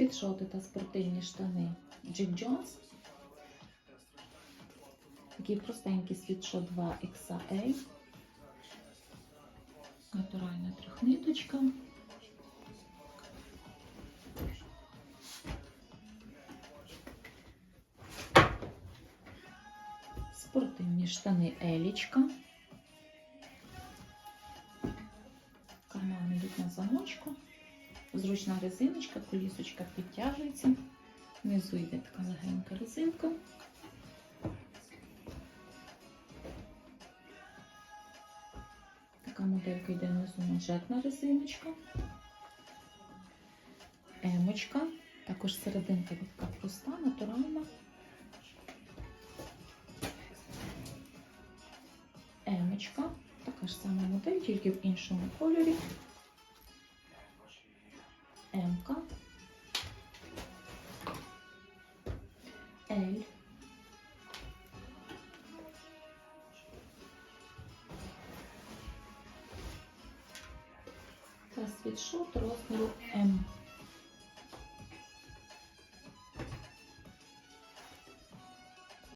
Світшоти та спортивні штани Джик Джонс. Такий простенький світшот 2 XL. Натуральна трьохниточка. Спортивні штани Елічка. Кармани йдуть на замочку. Зручна резиночка, колісочка підтягується. Внизу йде така легенька резинка. Така моделька йде внизу манжетна резиночка. Емочка. Також серединка така проста, натуральна. Емочка. Така ж сама модель, тільки в іншому кольорі. М-ка. Л, Та розміру М.